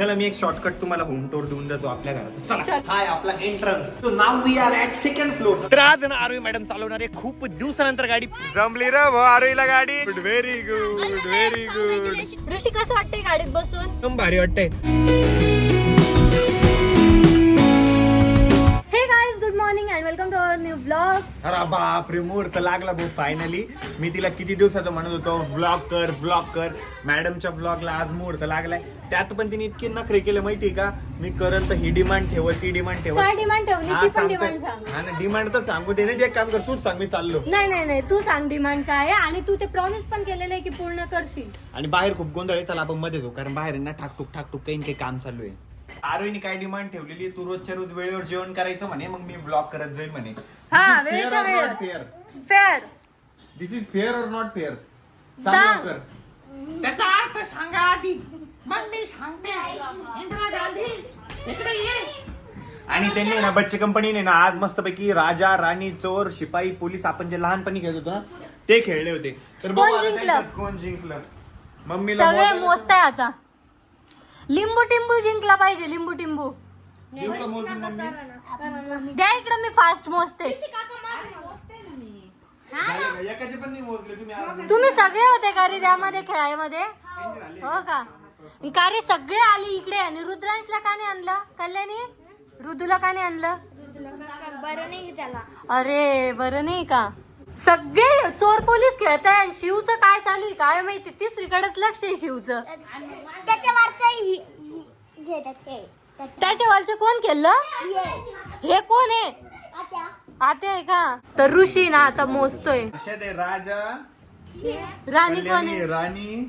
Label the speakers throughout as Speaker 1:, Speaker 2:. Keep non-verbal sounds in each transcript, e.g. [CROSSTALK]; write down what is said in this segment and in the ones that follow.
Speaker 1: चला मी एक शॉर्टकट तुम्हाला होम टूर देऊन देतो आपल्या घराचा. चला. हाय आपला एंट्रन्स तो नाव we are at second floor तर आज ना आरोही मॅडम चालवणार आहे. खूप दिवसानंतर गाडी जमली रे भाऊ आरोहीला गाडी. Good very good very good
Speaker 2: Rishi कसं वाटतंय गाडीत बसून?
Speaker 1: एकदम भारी वाटतंय.
Speaker 2: ब्लॉग
Speaker 1: अरे बाप रे मुहूर्त लागला भाऊ फायनली मी तिला किती दिवसाचं म्हणत होतो व्लॉग कर व्लॉग कर. मॅडमच्या व्लॉगला आज मुहूर्त लागलाय. त्यात पण तिने इतके नखरे केले माहितीये का? मी करल तर ही डिमांड ठेवत ती डिमांड
Speaker 2: काय डिमांड ठेवली? ती पण
Speaker 1: सांगतोय.
Speaker 2: डिमांड सांग.
Speaker 1: हा ना डिमांड तर सांगू दे ना जे एक काम कर तूच सांग मी चाललो.
Speaker 2: नाही नाही नाही तू सांग डिमांड काय आहे. आणि तू ते प्रॉमिस पण केलेलं आहे की पूर्ण करशील.
Speaker 1: आणि बाहेर खूप गोंधळ आहे चला आपण मध्ये जाऊ कारण बाहेर आहे ना ठाकटूक ठाकटूक काही न काही काम चालू आहे. आरोहीने काय डिमांड ठेवलेली तू रोजच्या रोज वेळेवर जेवण करायचं म्हणे मग मी ब्लॉग करत जाईल म्हणे.
Speaker 2: हा, वेळेच्या.
Speaker 1: Fair
Speaker 2: fair
Speaker 1: this is fair or not fair
Speaker 2: सांग.
Speaker 1: कर त्याचा अर्थ सांगा आधी. मग मी सांगते. इंदिरा गांधी इकडे ये. आणि त्यांनी ना बच्चे कंपनीने ना आज मस्तपैकी राजा राणी चोर शिपाई पोलीस आपण जे लहानपणी खेळत होतो ना ते खेळले होते. तर बघू
Speaker 2: कोण
Speaker 1: आता
Speaker 2: जिंकलं?
Speaker 1: त्यांच्यात कोण जिंकलं. मम्मीला
Speaker 2: सगळे मोजताय आता. लिंबू टिंबू जिंकला पाहिजे लिंबू टिंबू.
Speaker 1: मोजून मम्मी
Speaker 2: द्या इकडे मी फास्ट मोजते.
Speaker 1: झाले का? एकाचे पण नाही मोजले तुम्ही
Speaker 2: सगळे होते का रे त्यामध्ये खेळामध्ये हो. का? का रे सगळे आले इकडे? आणि रुद्रांशला का नाही आणलं? कल्याणी? ऋतूला का नाही आणलं?
Speaker 3: बरं नाही त्याला.
Speaker 2: अरे बरं नाही का? सगळे चोर पोलीस खेळताय आणि शिवचं काय चालू आहे काय माहिती? तिसरीकडेच लक्ष आहे शिवचं.
Speaker 3: त्याच्यावरचं
Speaker 2: कोण केलं हे कोण आहे?
Speaker 3: आता
Speaker 2: आहे का? तर ऋषी ना आता मोजतोय.
Speaker 1: आहे राजा.
Speaker 2: राणी कोण आहे?
Speaker 1: राणी.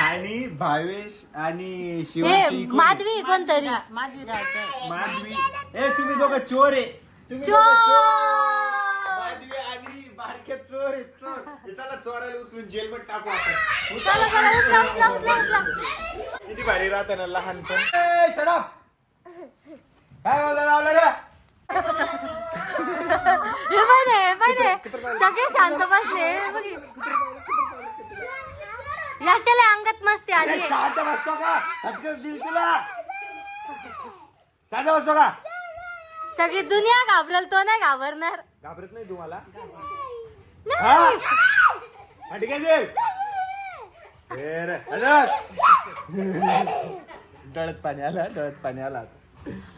Speaker 1: आणि भावेश आणि शिवाजी कोण आहे?
Speaker 2: माधवी कोणतरी.
Speaker 1: माधवी ए तुम्ही दोघं चोर आहे. तुम्ही
Speaker 2: चोर!
Speaker 1: माधवी बारके चोर आहे चोर. [LAUGHS] चला चोराला उचलून जेलमध्ये टाकू आपण.
Speaker 2: चला चला उचला उचला उचला उचला.
Speaker 1: किती भारी राहत ना लहानपण ए, shut up! काय बोलला लावलं रे?
Speaker 2: हे पण आहे हे पण आहे सगळे शांत बसले. हे बघ. अंगात मस्ती आली.
Speaker 1: अरे, शांत बसतो का? हटकच दिल तुला. शांत बसतो का?
Speaker 2: सगळी दुनिया घाबरल तो नाही घाबरणार.
Speaker 1: घाबरत नाही तुम्हाला? रे. डळत पाणी आला डळत पाणी आला.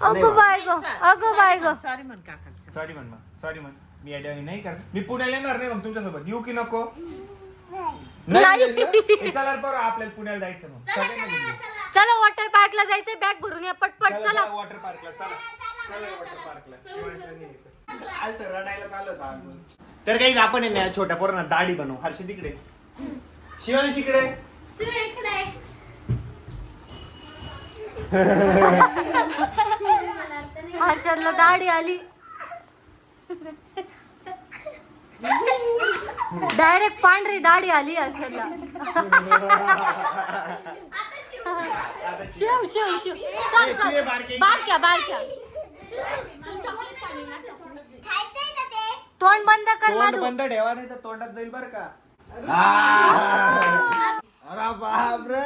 Speaker 2: अगो बाय गो अगो बाय गो.
Speaker 1: सॉरी म्हण मग. सॉरी म्हण. मी अड्याने नाही कर मी पुण्याला येणार नाही मग तुमच्यासोबत. येऊ की नको? नाही चला बरं आपल्याला पुण्याला जायचं मग. सगळ्यांना घेऊन जा.
Speaker 2: चला. वॉटर पार्कला जायचंय बॅग भरून या पटपट चला
Speaker 1: वॉटर पार्कला चला. चला वॉटर पार्कला आलं तर. रडायला आम्ही. तर काही आपण आहे ना या छोट्या पोरांना. दाढी बनवू. हर्षी तिकडे. शिवानी तिकडे
Speaker 2: हर्षदला दाढी आली. डायरेक्ट पांढरी दाढी आली हर्षदला शिव शिव शिव. चल. बारक्या बारक्या. तोंड बंद कर
Speaker 1: तोंड
Speaker 2: माधू.
Speaker 1: बंद ठेवा नाही तर तोंडात जाईल बर का. अरे बापरे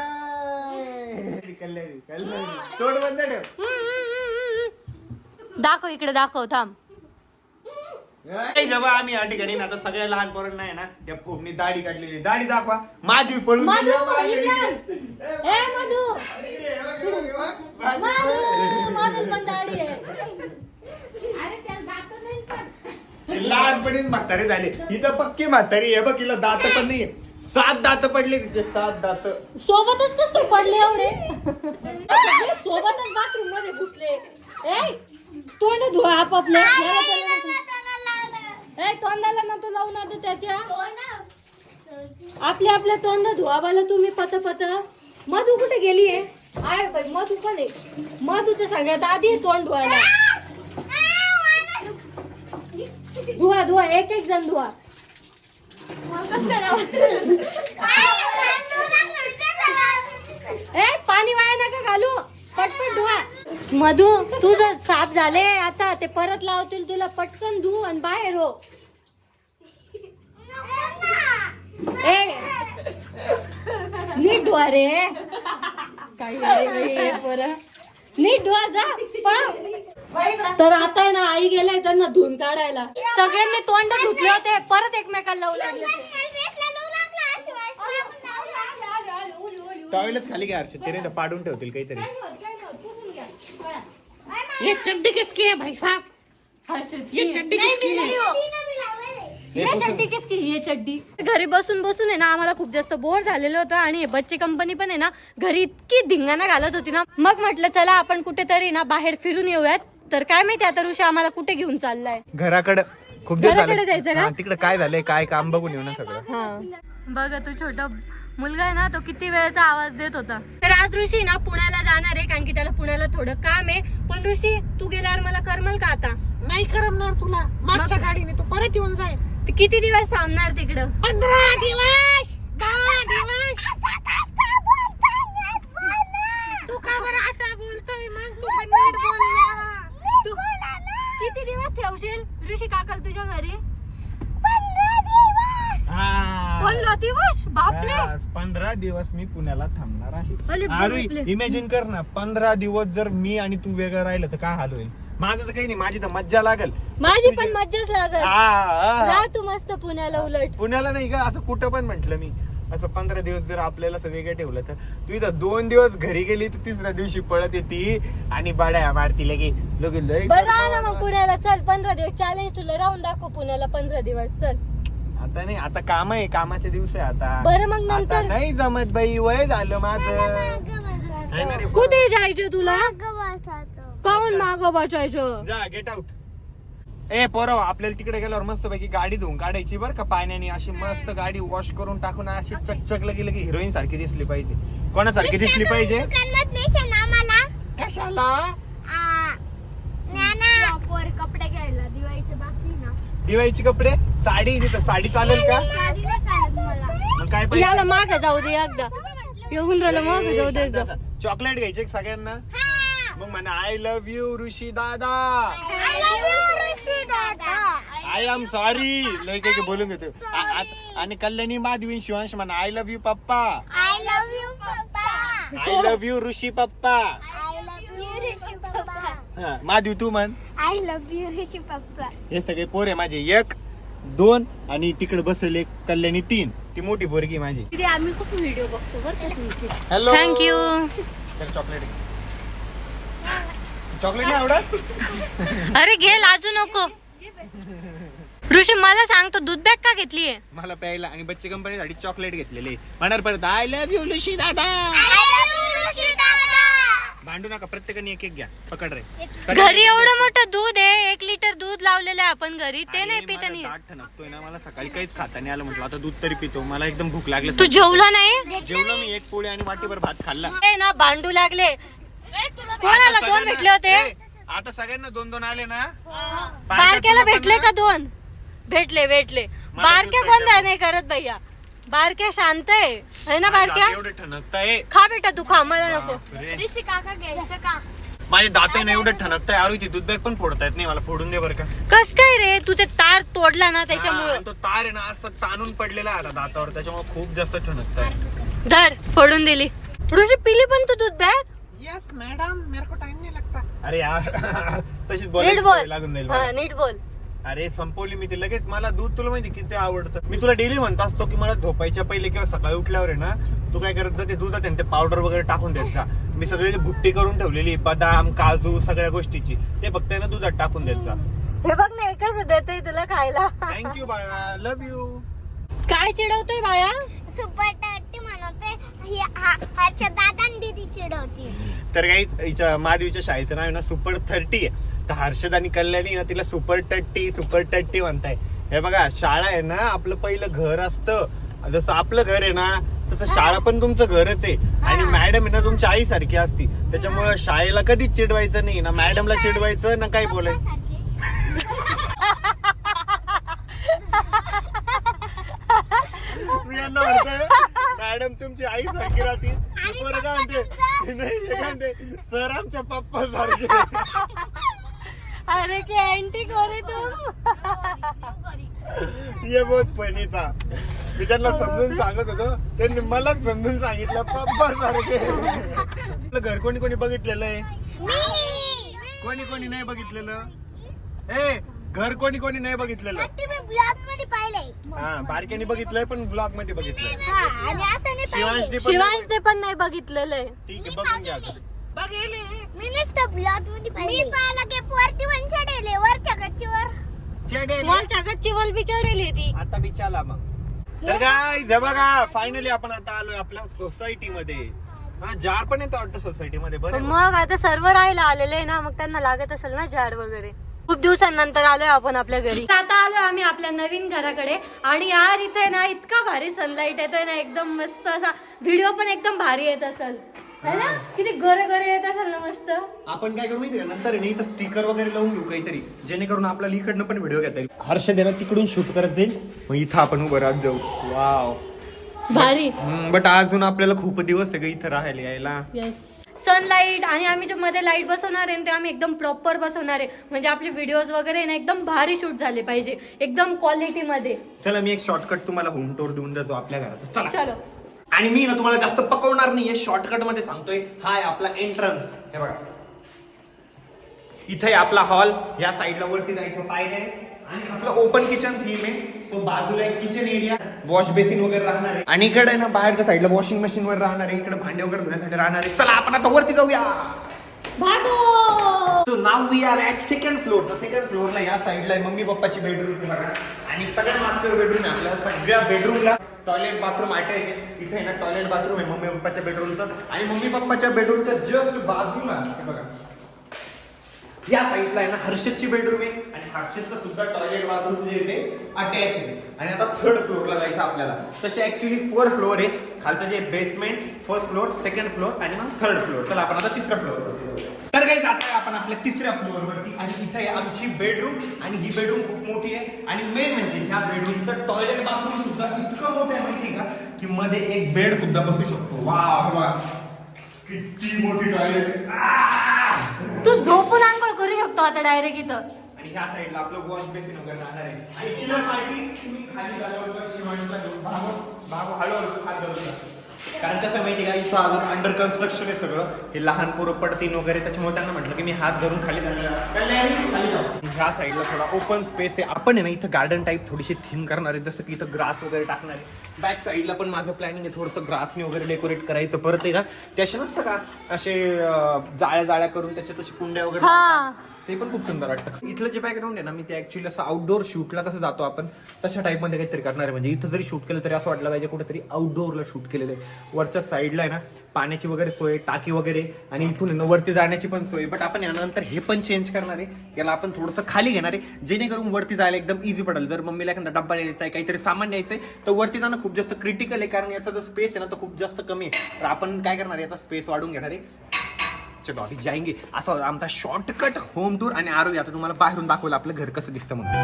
Speaker 1: कल्याणी कल्याणी. तोंड बंद ठेव.
Speaker 2: हम्म, हम्म, हम्म, हम्म. दाखव इकडे दाखव थांब.
Speaker 1: ए, जेव्हा आम्ही या ठिकाणी ना आता सगळ्या लहान पोरांना आहे ना त्या पोपनी दाढी काढलेली. दाढी दाखवा. माधवी पळून
Speaker 2: मधू,
Speaker 1: गेली.
Speaker 2: इकडे. ए मधू. मधू मधू पण दाढी आहे
Speaker 1: ती लहानपणीच म्हातारी झाली. ही तर पक्की म्हातारी आहे. बघ हिला दात पण नाही सात दात पडले तिचे सात दात.
Speaker 2: सोबतच कस काय पडले एवढे? सगळे सोबतच बाथरूममध्ये घुसले. ए तोंड धुवा आपापले. याला त्याला नको. ए तोंडाला ना तू लावून आता त्याच्या. आपले आपले तोंड धुवा बाला तुम्ही पत पत. मधू कुठे गेली आहे बाई मधू पण आहे? मधू तर सगळ्यात आधी आहे तोंड धुवायला. धुवा धुवा एक एक जण धुवा. ए पाणी वाया नका घालू. पटपट धुवा. मधू तुझं साफ झाले आता ते परत लावतील तुला पटकन धु आणि बाहेर हो. ए नीट धुवा रे. काही. नीट धुवा जा पळा. तर आता आहे ना आई गेलाय त्यांना धुवून काढायला. सगळ्यांनी तोंड धुतले होते परत एकमेकाला लावू लागले.
Speaker 1: टॉयलेट खाली घ्या हर्षद. ते नाही तर पाडून ठेवतील काहीतरी.
Speaker 2: काय नाही होत, काय नाही होत, पुसून घ्या. पळा.
Speaker 4: ये चड्डी किसकी है भाई साहब? ये. चड्डी किसकी है?
Speaker 2: ये चड्डी किसकी ये चड्डी. घरी बसून बसून आहे ना आम्हाला खूप जास्त बोर झालेलं होतं आणि हे बच्चे कंपनी पण आहे ना घरी इतकी धिंगाणा घालत होती ना. मग म्हटलं चला आपण कुठेतरी ना बाहेर फिरून येऊयात. तर काय माहिती आता ऋषी आम्हाला कुठे घेऊन चाललाय?
Speaker 1: घराकडे. खूप दिवस
Speaker 2: घराकडे जायचं का?
Speaker 1: हा, तिकडे काय झालंय काय काम बघून येऊ ना सगळं.
Speaker 2: हा. बघ तो छोटा मुलगा आहे ना तो किती वेळेचा आवाज देत होता. तर आज ऋषी ना पुण्याला जाणार आहे कारण की त्याला पुण्याला थोडं काम आहे. पण ऋषी तू गेल्यावर मला करमल का आता?
Speaker 4: नाही करमणार तुला. मागच्या गाडीने तू परत येऊन जाय.
Speaker 2: तू किती दिवस थांबणार तिकडं?
Speaker 4: पंधरा दिवस! दहा दिवस! तू का बरं असा बोलतोय? मग तू पण नीट बोल ना.
Speaker 2: तू किती दिवस ठेवशील ऋषी काकाल तुझ्या घरी?
Speaker 1: हा.
Speaker 2: पंधरा दिवस? बापले
Speaker 1: पंधरा दिवस मी पुण्याला थांबणार आहे. अरे इमॅजिन कर ना पंधरा दिवस जर मी आणि तू वेगळं राहिलं तर काय हाल होईल? माझं तर काही नाही माझी तर मज्जा लागल.
Speaker 2: माझी पण मज्जाच लागल. तू मस्त पुण्याला उलट.
Speaker 1: पुण्याला नाही का असं कुठं पण म्हंटल मी. असं पंधरा दिवस जर आपल्याला असं वेगळं ठेवलं तर. तू इथं दोन दिवस घरी गेली तर तिसऱ्या दिवशी पळत येते आणि बाड्या मारती लगे. लगे लय
Speaker 2: बरं राहा ना मग पुण्याला. चल पंधरा दिवस चॅलेंज तुला. राहून दाखव पुण्याला पंधरा दिवस. चल.
Speaker 1: आता नाही आता काम आहे. कामाचे दिवस आहे आता.
Speaker 2: बरं मग
Speaker 1: आता
Speaker 2: नंतर.
Speaker 1: नाही जमत बाई. वय झालं माझं?
Speaker 2: कुठे जायचं तुला? काऊन माग बसायचं?
Speaker 1: जा गेट आउट ए पोरव आपल्याला तिकडे गेल्यावर मस्त पैकी गाडी धुवून काढायची बरं का? पाण्याने अशी मस्त गाडी वॉश करून टाकून अशी चकचक लगी लगी हिरोईन सारखी दिसली पाहिजे. कोणासारखी दिसली पाहिजे? कशाला?
Speaker 3: कपडे घ्यायला. दिवाळीचे बाकी ना.
Speaker 1: दिवाळीचे कपडे? साडी तिथं साडी चालेल का? मग काय
Speaker 2: याला माग जाऊ दे एकदा. येऊन राहिलं माग जाऊ दे एकदा.
Speaker 1: चॉकलेट घ्यायचे सगळ्यांना? मग म्हणा आय लव्ह यू ऋषी दादा. आय एम सॉरी लय काही बोलून घेतो. आ- आ- आणि कल्याणी माधवी शिवांश म्हणा आय लव्ह यू पप्पा.
Speaker 3: I love you, पप्पा.
Speaker 1: आय लव्ह यू ऋषी पप्पा.
Speaker 3: I love you, ऋषी पप्पा.
Speaker 1: हा, माधवी तू म्हण.
Speaker 3: I love you, ऋषी पप्पा.
Speaker 1: हे सगळे पोर आहे माझे. एक दोन आणि तिकडे बसवले कल्याणी तीन. ती मोठी पोरगी माझी.
Speaker 2: आम्ही खूप व्हिडिओ बघतो बरं का तुमचे.
Speaker 1: हॅलो
Speaker 2: थँक्यू
Speaker 1: चॉकलेट चॉकलेट नाही आवडत?
Speaker 2: अरे घे लाजू नको. ऋषी मला सांग तू दूध बॅग का घेतलीये?
Speaker 1: मला प्यायला आणि बच्चे कंपनीसाठी चॉकलेट घेतलेले म्हणणार परत आय लव्ह यू ऋषी दादा. भांडू नका प्रत्येकाने एक एक घ्या. पकड रे.
Speaker 2: घरी एवढं मोठं दूध आहे एक लिटर दूध लावलेलं आहे आपण घरी ते नाही पित नाही
Speaker 1: ठणकतोय ना मला सकाळी काहीच खाता नाही आलं म्हटलं आता दूध तरी पितो. मला एकदम भूक लागली
Speaker 2: तू जेवला नाही?
Speaker 1: जेवलो मी एक पोळी आणि वाटीभर भात खाल्ला.
Speaker 2: ना भांडू लागले. कोणाला दोन
Speaker 1: सगळ्यांना-
Speaker 2: भेटले होते?
Speaker 1: ए, आता सगळ्यांना दोन दोन आले ना?
Speaker 2: बारक्याला
Speaker 1: तुला पण
Speaker 2: भेटले
Speaker 1: ना?
Speaker 2: का दोन? भेटले भेटले.
Speaker 1: मला
Speaker 2: बारक्या गोंधळ
Speaker 1: पाहिजे.
Speaker 2: नाही करत भैया. बारक्या शांत आहे. है ना
Speaker 1: माझे
Speaker 2: बारक्या?
Speaker 1: दात एवढे ठणकताय
Speaker 2: खा बेटा तू खा मला नको.
Speaker 1: बापरे.
Speaker 3: ऋषी काका घ्यायचं का?
Speaker 1: माझे दात ना एवढे ठणकताय अरे ती दूध बॅग पण फोडता येत नाही. मला फोडून दे बरं का.
Speaker 2: कस काय रे? तू ते तार तोडला ना
Speaker 1: हा,
Speaker 2: त्याच्यामुळे.
Speaker 1: आणि तो तार आहे ना असं ताणून पडलेला आहे आता दातावर. त्याच्यामुळे खूप जास्त ठणकताय
Speaker 2: धर फोडून दिली. ऋषी पिली पण तू दूध बॅग?
Speaker 4: मॅडम मेरे को टाइम नहीं लगता।
Speaker 1: अरे यार [LAUGHS] तशीच
Speaker 2: नीट बोल.
Speaker 1: लागून जाईल
Speaker 2: हा
Speaker 1: मला.
Speaker 2: नीट बोल.
Speaker 1: अरे संपवली मी ती लगेच. मला दूध तुला माहिती किती आवडतं. मी तुला डेली म्हणत असतो की मला झोपायच्या पहिले किंवा सकाळी उठल्यावर आहे ना तू काय करत जा ते दूधात आहे ना ते पावडर वगैरे टाकून देत जा. मी सगळी जी भुट्टी करून ठेवलेली बदाम काजू सगळ्या गोष्टीची ते फक्त आहे ना दुधात टाकून जा.
Speaker 2: हे बघ ना एकच देते तुला खायला.
Speaker 1: थँक्यू बाळा. लव्ह यू
Speaker 2: काय चिडवतोय बाया
Speaker 3: सुपर
Speaker 1: तर काही माधवीच्या शाळेचं नाव आहे ना सुपर थर्टी आहे. तर हर्षद आणि कल्याणी ना तिला सुपर टट्टी सुपर टट्टी म्हणताय. हे बघा शाळा आहे ना आपलं पहिलं घर असतं. जसं आपलं घर आहे ना तसं शाळा पण तुमचं घरच आहे. आणि मॅडम आहे ना तुमच्या आई सारखी असती. त्याच्यामुळे शाळेला कधीच चिडवायचं नाही ना. मॅडमला चिडवायचं ना काही बोलायचं [LAUGHS] मी यांना म्हणतोय मॅडम तुमची आई सारखी राहते. पोरं काय म्हणते नाही हे काय म्हणते सर आमच्या पप्पा सारखे.
Speaker 2: अरे की अँटी करे तुम
Speaker 1: ये बहुत फनी था मी त्यांना समजून सांगत होतो. त्यांनी मला समजून सांगितलं पप्पा सारखे. आपलं घर कोणी कोणी बघितलेलं आहे?
Speaker 3: मी.
Speaker 1: कोणी कोणी नाही बघितलेलं? ए घर कोणी कोणी नाही बघितलेलं.
Speaker 3: ते मी ब्लॉगमध्ये पाहिलंय.
Speaker 1: हा बारक्याने बघितलंय पण ब्लॉगमध्ये बघितलंय.
Speaker 3: हा आणि असं नाही
Speaker 1: शिवांशने पण नाही
Speaker 2: शिवांशने पण नाही बघितलेलं आहे
Speaker 1: ठीक आहे बघून घ्या आता.
Speaker 3: मी नुसतं ब्लॉगमध्ये पाहिलंय. मी पाहिला की वरती पण चढेले वरच्या गच्चीवर
Speaker 1: चढेल.
Speaker 2: वॉलच्या गच्ची वल बिचारली ती.
Speaker 1: आता बी चला मग तर काय हे बघा फायनली आपण आता आलोय आपल्या सोसायटी मध्ये. हा जार पण येतं वाटतं सोसायटी मध्ये. बरं
Speaker 2: मग आता सर्व राहायला आलेले आहे ना मग त्यांना लागत असेल ना झाड वगैरे. खूप दिवसांनंतर आलोय आपण आपल्या घरी. आता आलोय आम्ही आपल्या नवीन घराकडे आणि यार इथे ना इतका भारी सनलाईट येतोय ना एकदम मस्त असा व्हिडिओ पण एकदम भारी येत असेल. है ना? किती घर घर येत असेल ना मस्त.
Speaker 1: आपण काय करू माहिती नंतर आहे ना इथं स्टिकर वगैरे लावून घेऊ काहीतरी जेणेकरून आपल्याला इकडनं पण व्हिडिओ घेता येईल. हर्षद आहे ना तिकडून शूट करत जाईल. मग इथं आपण उभं राहत जाऊ. वाव
Speaker 2: भारी.
Speaker 1: बट अजून आपल्याला खूप दिवस आहे इथं राहायला यायला.
Speaker 2: येस सनलाईट आणि आम्ही जे मध्ये लाइट बसवणार आहे ते आम्ही एकदम प्रॉपर बसवणार आहे. म्हणजे आपले व्हिडिओज वगैरे ना एकदम भारी शूट झाले पाहिजे. एकदम क्वालिटी मध्ये.
Speaker 1: चला मी एक शॉर्टकट तुम्हाला होम टूर देऊन देतो आपल्या घराचा. चला.
Speaker 2: चलो.
Speaker 1: आणि मी ना तुम्हाला जास्त पकवणार नाहीये शॉर्टकटमध्ये सांगतोय हाय आपला एंट्रन्स हे बघा. इथे आपला हॉल या साईडला वरती जायचं पायऱ्या आहे. आणि आपलं ओपन किचन थीम आहे. सो बाजूला एक किचन एरिया वॉश बेसिन वगैरे राहणार आहे. आणि इकडे ना बाहेरच्या साईडला वॉशिंग मशीन वर राहणार आहे. इकडे भांडे वगैरे धुण्यासाठी राहणार आहे. चला आपण आता वरती जाऊया. So now we are at second floor तर सेकंड फ्लोअरला या साईडला आहे मम्मी पप्पाची बेडरूम बघा. आणि सगळ्या मास्टर बेडरूम आहे आपल्या सगळ्या बेडरूमला टॉयलेट बाथरूम अटॅच इथे आहे ना टॉयलेट बाथरूम आहे मम्मी पप्पाच्या बेडरूमचं आणि मम्मी पप्पाच्या बेडरूमच्या जस्ट बाजूला बघा. या साईडला आहे ना हर्षदची बेडरूम आहे आणि हर्षदचं सुद्धा टॉयलेट बाथरूम जे ते अटॅच आहे. आणि आता थर्ड फ्लोअरला जायचं आपल्याला. तसे ऍक्च्युली फोर फ्लोअर आहे. खालचं जे basement first floor second floor आणि मग थर्ड फ्लोअर चला आपण आता तिसऱ्या फ्लोअर तर काही जात आहे आपण आपल्या तिसऱ्या फ्लोअरवरती आणि इथे आहे आमची बेडरूम आणि ही बेडरूम खूप मोठी आहे. आणि मेन म्हणजे ह्या बेडरूमचं टॉयलेट बाथरूम सुद्धा इतकं मोठं आहे माहिती का? की मध्ये एक बेड सुद्धा बसू शकतो. वा किती मोठी टॉयलेट
Speaker 2: तू झोपून शकतो आता डायरेक्ट इथं.
Speaker 1: आणि ह्या साईडला आपलं वॉश बेसिन वगैरे राहणार आहे. आणि चिलर पार्टी तुम्ही खाली झाल्यावर घेऊन भागो भागो हळूहळू खात जाऊ शकता. कारण कसं माहिती का इथं अजून अंडर कन्स्ट्रक्शन आहे सगळं. हे लहान पोरं पडतीन वगैरे त्याच्यामुळे त्यांना म्हटलं की मी हात धरून खाली ह्या साईडला थोडा ओपन स्पेस आहे. आपण आहे ना इथं गार्डन टाईप थोडीशी थीम करणार आहे. जसं की इथं ग्रास वगैरे टाकणार आहे. बॅक साईडला पण माझं प्लॅनिंग आहे थोडंसं ग्रासने वगैरे डेकोरेट करायचं परत आहे ना. त्याचे नसतं का असे जाळ्या जाळ्या करून त्याच्यात अशी कुंड्या वगैरे. ते पण खूप सुंदर वाटतं. इथलं जे बॅकग्राऊंड आहे ना मी ते ऍक्च्युली असं आउटडोर शूटला कसं जातो आपण. तशा टाईपमध्ये काहीतरी करणार आहे. म्हणजे इथं जरी शूट केलं तरी असं वाटलं पाहिजे कुठेतरी आउटडोअरला शूट केलेलं आहे. वरच्या साईडला आहे ना पाण्याची वगैरे सोय टाकी वगैरे आणि इथून आहे ना वरती जाण्याची पण सोय. बट आपण यानंतर हे पण चेंज करणार आहे. याला आपण थोडंसं खाली घेणार आहे. जेणेकरून वरती जायला एकदम इझी पडेल. जर मम्मीला एखादा डब्बा न्यायचा आहे काहीतरी सामान न्यायचं आहे तर वरती जाणं खूप जास्त क्रिटिकल आहे. कारण याचा जो स्पेस आहे ना तो खूप जास्त कमी आहे. तर आपण काय करणार आहे आता स्पेस वाढून घेणार आहे. चलो अभी जाएंगे असा होता आमचा शॉर्टकट होम टूर आणि आरोग्य आता तुम्हाला बाहेरून दाखवलं आपलं घर कसं दिसतं म्हणून.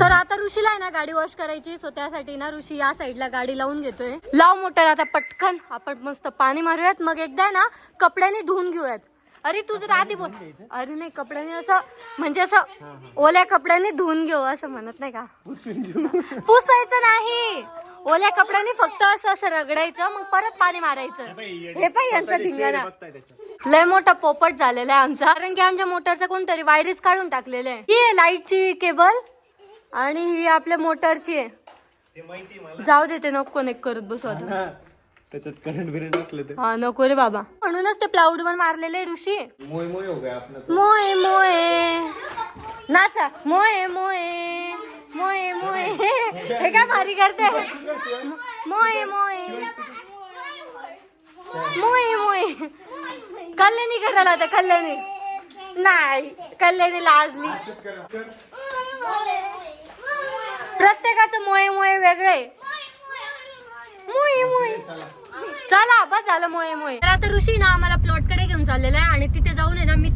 Speaker 2: तर आता ऋषीला आहे ना गाडी वॉश करायची सो त्यासाठी ना ऋषी या साईडला गाडी लावून घेतोय. लाव मोटर आता पटकन आपण मस्त पाणी मारूयात मग एकदा ना कपड्याने धुवून घेऊयात. अरे तू जर आधी बोल. अरे नाही कपड्याने असं म्हणजे असं ओल्या कपड्याने धुवून घेऊ असं म्हणत नाही का? [LAUGHS] पुसायचं नाही. ओल्या कपड्याने फक्त असं असं रगडायचं मग परत पाणी मारायचं. हे पाय यांचा धिंगाणा. लय मोठा पोपट झालेला आहे आमचा. कारण की आमच्या मोटरचा कोणतरी वायरीच काढून टाकलेले आहे. ही आहे लाईटची केबल आणि ही आपल्या मोटरची आहे. जाऊ दे ते नको कनेक्ट करत बसू आता.
Speaker 1: त्याच्यात करंट बिरंट असलं तर.
Speaker 2: हा नको रे बाबा. म्हणूनच ते प्लाउड वर मारलेले ऋषी.
Speaker 1: मोय मोय हो गया आपला
Speaker 2: मोये मोये. नाचा. मोये मोये. मोये मोये. हे काय भारी करते. मोये मोये. मोये मोये. कल्याणी करायला आता कल्याणी. नाही कल्याणी लाजली. प्रत्येकाचं मोये मोये वेगळे. मोये मोये चला बस झालं मोये मोये तर आता ऋषी ना आम्हाला प्लॉटकडे घेऊन चाललेला आहे आणि तिथे जाऊन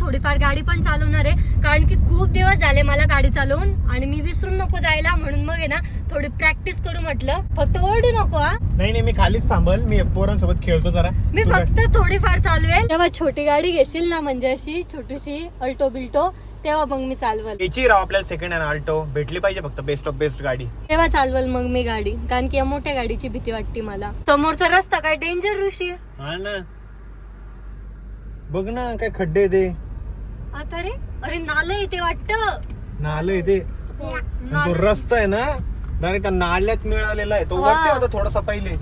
Speaker 2: थोडीफार गाडी पण चालवणार आहे. कारण की खूप दिवस झाले मला गाडी चालवून आणि मी विसरून नको जायला म्हणून मग आहे ना थोडी प्रॅक्टिस करू म्हटलं. फक्त ओरडू नको हा.
Speaker 1: नाही नाही मी खालीच थांबल. मी पोरांसोबत खेळतो जरा.
Speaker 2: मी
Speaker 1: तू
Speaker 2: फक्त थोडीफार चालवेल. तेव्हा छोटी गाडी घेशील ना म्हणजे अशी छोटीशी अल्टो बिल्टो तेव्हा मग मी चालवल.
Speaker 1: याची राव आपल्याला सेकंड हँड आल्टो भेटली पाहिजे फक्त बेस्ट ऑफ बेस्ट गाडी.
Speaker 2: तेव्हा चालवल मग मी गाडी. कारण की या मोठ्या गाडीची भीती वाटते मला. समोरचा रस्ता काय डेंजर ऋषी?
Speaker 1: हा ना. बघ ना काय खड्डे ते.
Speaker 2: आता रे? अरे नालं येते वाटत.
Speaker 1: नालं इथे तो रस्ता आहे ना डायरेक्ट त्या नाल्यात मिळालेला आहे. तो. वरती होता थोडासा पहिले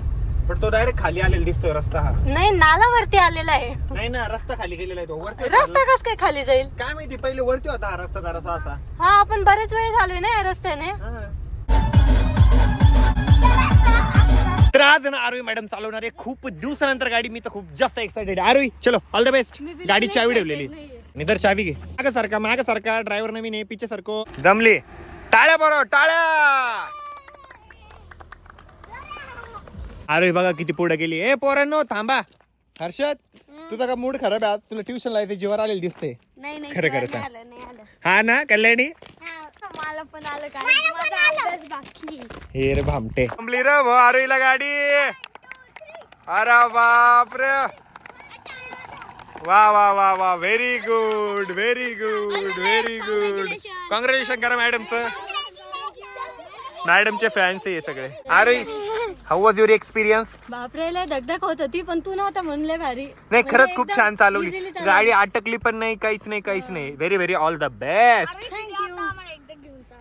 Speaker 1: पण तो डायरेक्ट खाली आलेला दिसतोय रस्ता हा.
Speaker 2: नाही नाला वरती आलेला आहे.
Speaker 1: नाही ना रस्ता खाली गेलेला आहे तो. वरती
Speaker 2: रस्ता कस काय खाली जाईल?
Speaker 1: काय माहिती पहिले वरती होता हा रस्ता जरासा असा.
Speaker 2: हा आपण बरेच वेळ झालोय ना या रस्त्याने.
Speaker 1: तर आज ना आरोही मॅडम चालवणार आहे. खूप दिवसानंतर गाडी मी तर खूप जास्त एक्साइटेड आरोही चलो ऑल द बेस्ट गाडी चावी ठेवलेली. निदर चावी घे. माग सारखा माग सारखा ड्रायव्हर नवीन आहे पिचे सारखो. जमली. टाळ्या बरोबर टाळ्या! अरे बघा किती पुढे गेली. ए पोरांनो थांबा. हर्षद तुझा का मूड खराब आहे आज? तुला ट्युशन लावायचं जीवर आलेलं दिसते
Speaker 3: नाही नाही
Speaker 1: खरं खरं सांग.
Speaker 3: आलं नाही आलं.
Speaker 1: हा ना कल्याणी?
Speaker 3: मला पण आलं काय माझा अभ्यास बाकी
Speaker 1: हे रे भामटे. थांबली रे भाऊ आरोईला गाडी. अरे बाप रे वा वा वा वा. Very good very good very good congratulation करा मॅडम सर मॅडमचे फॅन्स आहे हे सगळे. अरे हाऊ वॉज युअर एक्सपिरियन्स
Speaker 2: बापरे लय दगदग होत होती पण तू नव्हता म्हणले भारी.
Speaker 1: नाही
Speaker 2: म्हणजे
Speaker 1: खरंच खूप छान चालवली. गाडी अटकली पण नाही काहीच नाही काहीच नाही. Very very all the best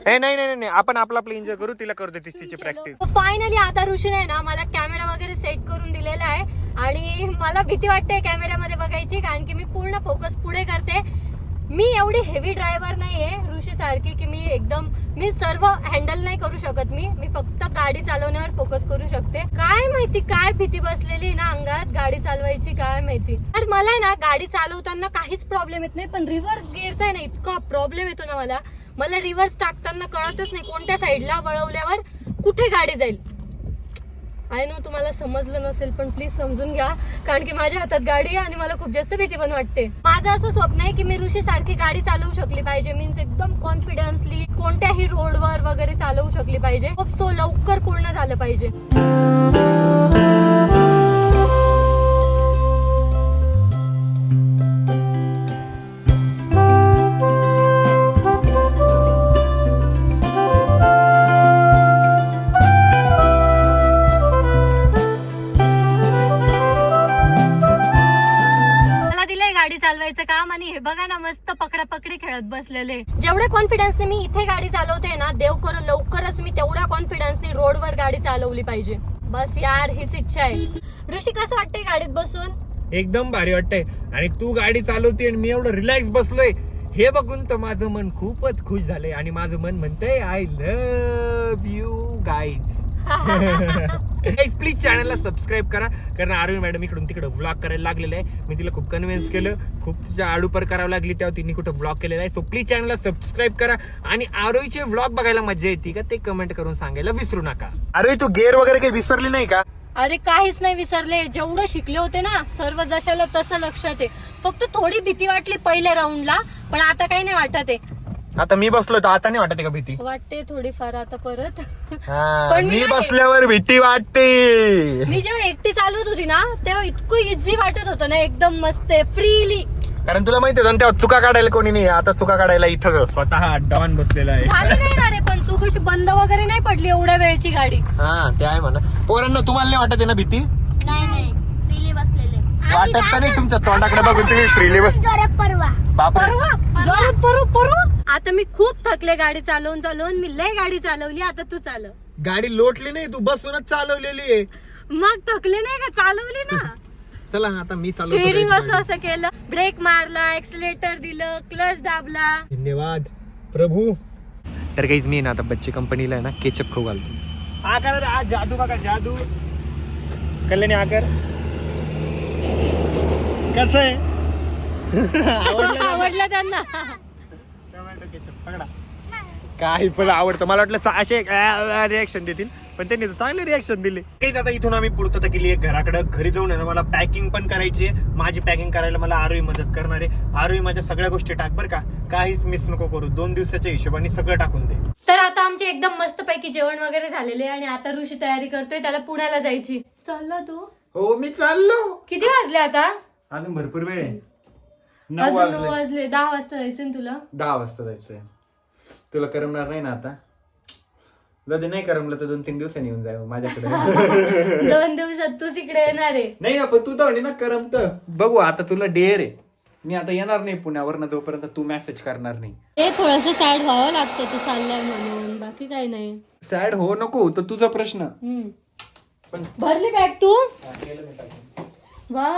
Speaker 1: नाही नाही नाही आपण आपला आपला एन्जॉय करू तिला करू दे ती- तिची प्रॅक्टिस
Speaker 2: फायनली आता ऋषीने ना मला कॅमेरा वगैरे सेट करून दिलेला आहे. आणि मला भीती वाटते कॅमेऱ्यामध्ये बघायची कारण की मी पूर्ण फोकस पुढे करते. मी एवढी हेवी ड्रायव्हर नाहीये ऋषी सारखी की मी एकदम मी सर्व हँडल नाही करू शकत मी. मी फक्त गाडी चालवण्यावर फोकस करू शकते. काय माहिती काय भीती बसलेली ना अंगात गाडी चालवायची काय माहिती. तर मला आहे ना गाडी चालवताना काहीच प्रॉब्लेम येत नाही पण रिव्हर्स गिअरचा आहे ना इतका प्रॉब्लेम येतो ना मला. मला रिव्हर्स टाकताना कळतच नाही कोणत्या साईडला वळवल्यावर कुठे गाडी जाईल. आय नो तुम्हाला समजलं नसेल पण प्लीज समजून घ्या. कारण की माझ्या हातात गाडी आहे आणि मला खूप जास्त भीती पण वाटते. माझं असं स्वप्न आहे की मी ऋषी सारखी गाडी चालवू शकली पाहिजे. मीन्स एकदम कॉन्फिडन्सली कोणत्याही रोडवर वगैरे चालवू शकली पाहिजे. खूप सो लवकर पूर्ण झालं पाहिजे. मस्त पकडा पकडी खेळत बसलेले. जेवढ्या कॉन्फिडन्सने मी इथे गाडी चालवते ना देव करो लवकरच मी तेवढ्या कॉन्फिडन्सने रोडवर गाडी चालवली पाहिजे. बस यार हीच इच्छा आहे. ऋषी कसं वाटतंय गाडीत बसून?
Speaker 1: एकदम भारी वाटतंय. आणि तू गाडी चालवते आणि मी एवढं रिलॅक्स बसलोय. हे बघून तर माझं मन खूपच खुश झालंय. आणि माझं मन म्हणतंय I love you guys please चॅनलला सबस्क्राईब करा. कारण आरवी मॅडम इकडून तिकडे व्लॉग करायला लागलेलं आहे. मी तिला खूप कन्व्हिन्स केलं. खूप तिच्या आडूपर करावं लागली तेव्हा तिने कुठं व्लॉग केलेला आहे. सो प्लीज चॅनलला सबस्क्राईब करा. आणि आरोईचे व्लॉग बघायला मजा येते का ते कमेंट करून सांगायला विसरू नका. आरोई तू गेअर वगैरे काही विसरली नाही का?
Speaker 2: अरे काहीच नाही विसरले. जेवढं शिकले होते ना सर्व जशाला तसं लक्षात आहे. फक्त थोडी भीती वाटली पहिल्या राऊंडला पण आता काही नाही वाटत आहे.
Speaker 1: आता मी बसलो तर आता नाही वाटत आहे का भीती?
Speaker 2: वाटते थोडीफार आता परत.
Speaker 1: हा, [LAUGHS]
Speaker 2: पण मी
Speaker 1: बसल्यावर भीती वाटते.
Speaker 2: मी जेव्हा एकटी चालवत होती ना तेव्हा इतकं इझी वाटत होतं ना एकदम मस्त फ्रीली
Speaker 1: कारण तुला माहिती होतं ना तेव्हा चुका काढायला कोणी नाही आता चुका काढायला इथं स्वतः डॉन बसलेला आहे.
Speaker 2: झाली नाही ना रे पण चूक अशी बंद वगैरे नाही पडली एवढ्या वेळची गाडी.
Speaker 1: हा ते आहे म्हणा. पोरांना तुम्हाला नाही वाटत आहे ना भीती?
Speaker 3: नाही नाही. फ्रीली बसलेले.
Speaker 1: वाटत तर नाही तुमच्या तोंडाकडे बघून तुम्ही फ्रीली बस
Speaker 3: जोरात परवा.
Speaker 1: बापरे.
Speaker 2: परवा? जोरात परू परू आता मी खूप थकले गाडी चालवून चालवून. मी लय गाडी चालवली आता तू चालव
Speaker 1: गाडी लोटली नाही तू बसूनच चालवलेली आहे.
Speaker 2: मग थकले नाही का? चालवली ना. [LAUGHS]
Speaker 1: चला आता मी
Speaker 2: स्टेरिंग असं
Speaker 1: चालवतो
Speaker 2: असं केलं. ब्रेक मारला एक्सिलेटर दिलं क्लच दाबला.
Speaker 1: धन्यवाद. प्रभू. तर काहीच मी ना आता बच्चे कंपनीला आहे ना केचप खाऊ घालतो. आकार आज जादू बघा जादू. कल्याणी आकर. कसं आहे? [LAUGHS] आवडलं
Speaker 2: त्यांना.
Speaker 1: पकडा. काही पण आवडतं. मला वाटलं असे रिएक्शन देतील. पण त्यांनी तर चांगले रिॲक्शन दिले. आता इथून आम्ही पुढतं केली आहे घराकडे. घरी जाऊन आहे ना मला पॅकिंग पण करायची आहे. माझी पॅकिंग करायला मला आरोही मदत करणार आहे. आरोही माझ्या सगळ्या गोष्टी टाक. बरं का? काहीच मिस नको करू. दोन दिवसाच्या हिशोबाने सगळं टाकून दे.
Speaker 2: तर आता आमचे एकदम मस्त पैकी जेवण वगैरे झालेले आहे आणि आता ऋषी तयारी करतोय. त्याला पुण्याला जायची. चालला तू?
Speaker 1: हो मी चाललो.
Speaker 2: किती वाजले आता?
Speaker 1: अजून भरपूर वेळ आहे. नऊ
Speaker 2: अजून नऊ
Speaker 1: वाजले.
Speaker 2: वाजले. दहा वाजता जायचं ना तुला?
Speaker 1: दहा वाजता जायचंय. तुला करमणार नाही ना आता? जर नाही करमलं तर दोन तीन दिवसांनी येऊन जाय माझ्याकडे. [LAUGHS]
Speaker 2: दोन दिवसात तूच इकडे येणार आहे.
Speaker 1: नाही ना पण तू तर ना करमत. बघू आता तुला डेअर आहे. मी आता येणार नाही पुण्यावर ना जोपर्यंत तू मेसेज करणार नाही.
Speaker 2: ते थोडस सॅड व्हावं लागतं तू चाललाय म्हणून बाकी काही नाही.
Speaker 1: सॅड हो नको तर तुझा प्रश्न.
Speaker 2: हम्म.
Speaker 1: पण
Speaker 2: भरली बॅग तू? वा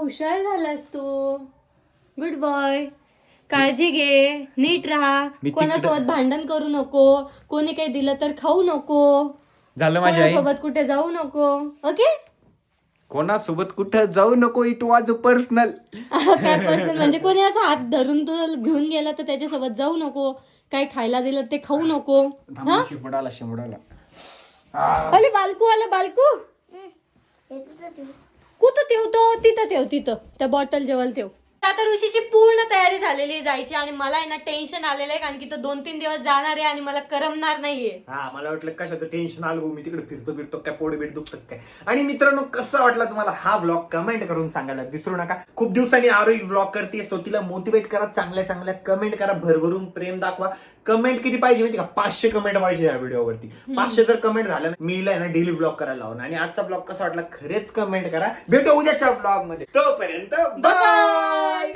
Speaker 2: हुशार झालास तू. गुड बॉय काळजी घे नीट राहा.
Speaker 1: मी तिकडे-
Speaker 2: कोणासोबत भांडण करू नको कोणी काही दिलं तर खाऊ नको.
Speaker 1: झालं माझी आई.
Speaker 2: कोणासोबत कुठे जाऊ नको. ओके?
Speaker 1: कोणासोबत कुठं जाऊ नको इट वॉज पर्सनल
Speaker 2: काय पर्सन म्हणजे कोणी असं हात धरून तू घेऊन गेला तर त्याच्यासोबत जाऊ नको. काही खायला दिलं ते खाऊ नको. हा?
Speaker 1: शिमडाला शिमडाला
Speaker 2: अरे बालकू आला बालकू. कुठं ठेवतो? तिथं ठेव तिथं. त्या बॉटल जेवल ठेव. आता ऋषीची पूर्ण तयारी झालेली जायची आणि मला आहे ना टेन्शन आलेलं आहे कारण की तो दोन तीन दिवस जाणार आहे आणि मला करमणार नाहीये.
Speaker 1: हा मला वाटलं कशाचं टेन्शन आलं भाऊ, मी तिकडे फिरतो फिरतो काय पोट बीट दुखत काय? आणि मित्रांनो कसं वाटला तुम्हाला हा व्लॉग कमेंट करून सांगायला विसरू नका. खूप दिवसांनी आरोही व्लॉग करते सो तिला मोटिवेट करा चांगल्या चांगल्या कमेंट करा भरभरून प्रेम दाखवा. कमेंट किती पाहिजे माहिती का? पाचशे कमेंट पाहिजे या व्हिडिओवरती. पाचशे जर कमेंट झालं आहे ना डेली व्लॉग करायला लावून आणि आजचा व्लॉग कसा वाटला खरेच कमेंट करा. भेटू उद्याच्या व्लॉगमध्ये. तोपर्यंत बाय